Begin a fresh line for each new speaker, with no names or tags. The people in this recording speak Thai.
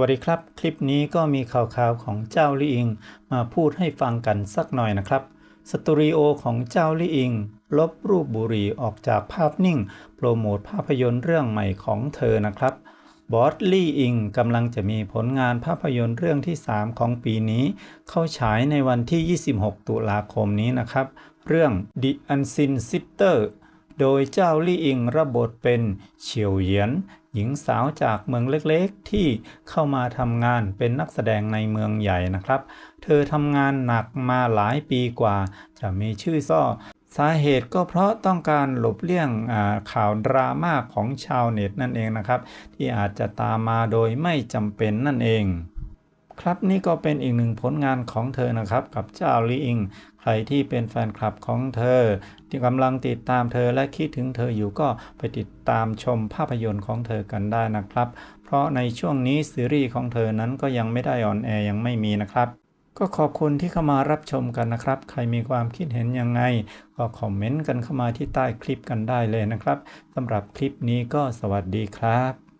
วัสดีครับ คลิปนี้ก็มีข่าวๆของเจ้าลี่อิง มาพูดให้ฟังกันสักหน่อยนะครับ สตูดิโอของเจ้าลี่อิง ลบรูปบุหรี่ออกจากภาพนิ่ง โปรโมทภาพยนตร์เรื่องใหม่ของเธอนะครับบอสลี่อิงกำลังจะมีผลงานภาพยนตร์เรื่องที่ 3 ของปีนี้ เข้าฉายในวันที่ 26 ตุลาคมนี้นะครับ เรื่อง The Unseen Sister โดยเจ้าลี่อิงรับบทเป็นเฉียวเหยียน หญิงสาวจากเมืองเล็กๆ ที่เข้ามาทำงานเป็นนักแสดงในเมืองใหญ่นะครับ เธอทำงานหนักมาหลายปีกว่า จะมีชื่อซ่อสาเหตุก็เพราะต้องการหลบเลี่ยงข่าวดราม่าของชาวเน็ตนั่นเองนะครับ ที่อาจจะตามมาโดยไม่จำเป็นนั่นเอง ครับนี่ก็เป็นอีกหนึ่งผลงานของเธอนะครับ กับเจ้าลีอิง ใครที่เป็นแฟนคลับของเธอ ที่กำลังติดตามเธอและคิดถึงเธออยู่ก็ไปติดตามชมภาพยนตร์ของเธอกันได้นะครับ เพราะในช่วงนี้ซีรีส์ของเธอนั้นก็ยังไม่ได้ออนแอร์ยังไม่มีนะครับ ก็ขอบคุณที่เข้ามารับชมกันนะครับ ใครมีความคิดเห็นยังไง ก็คอมเมนต์กันเข้ามาที่ใต้คลิปกันได้เลยนะครับสำหรับคลิปนี้ก็สวัสดีครับ